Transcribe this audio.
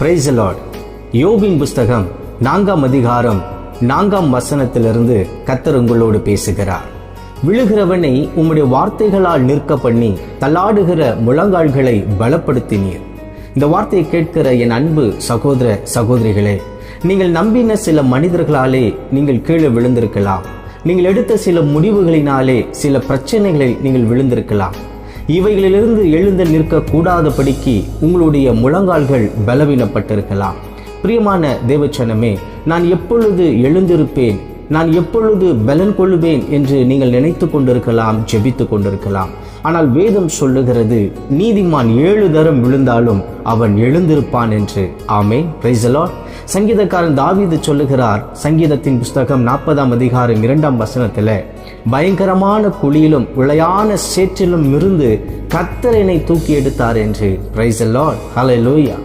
Price Lord யோபின் புஸ்தகம் நான்காம் அதிகாரம் நான்காம் வசனத்திலிருந்து கத்தர் உங்களோடு பேசுகிறார். விழுகிறவனை உம்முடைய வார்த்தைகளால் நிற்க பண்ணி தள்ளாடுகிற முழங்கால்களை பலப்படுத்தினீர். இந்த வார்த்தையை கேட்கிற என் அன்பு சகோதர சகோதரிகளே நீங்கள் நம்பின சில மனிதர்களாலே நீங்கள் கீழே விழுந்திருக்கலாம். நீங்கள் எடுத்த சில முடிவுகளினாலே சில பிரச்சனைகளில் நீங்கள் விழுந்திருக்கலாம். இவைகளிலிருந்து எழுந்து நிற்கக்கூடாதபடிக்கு உங்களுடைய முழங்கால்கள் பலவீனப்பட்டிருக்கலாம். பிரியமான தேவச்சனமே நான் எப்பொழுது எழுந்திருப்பேன்? நான் எப்பொழுது பலன் கொள்ளுவேன் என்று நீங்கள் நினைத்து கொண்டிருக்கலாம் ஜெபித்து கொண்டிருக்கலாம். ஆனால் வேதம் சொல்லுகிறது நீதிமான் ஏழு தரம் விழுந்தாலும் அவன் எழுந்திருப்பான் என்று. ஆமே பிரைசலாட் சங்கீதக்காரன் தாவீது சொல்லுகிறார் சங்கீதத்தின் புஸ்தகம் நாற்பதாம் அதிகாரம் இரண்டாம் வசனத்தில் பயங்கரமான குழியிலும் விளையான சேற்றிலும் இருந்து கத்தரனை தூக்கி எடுத்தார் என்று. பிரைசலாட் லூயா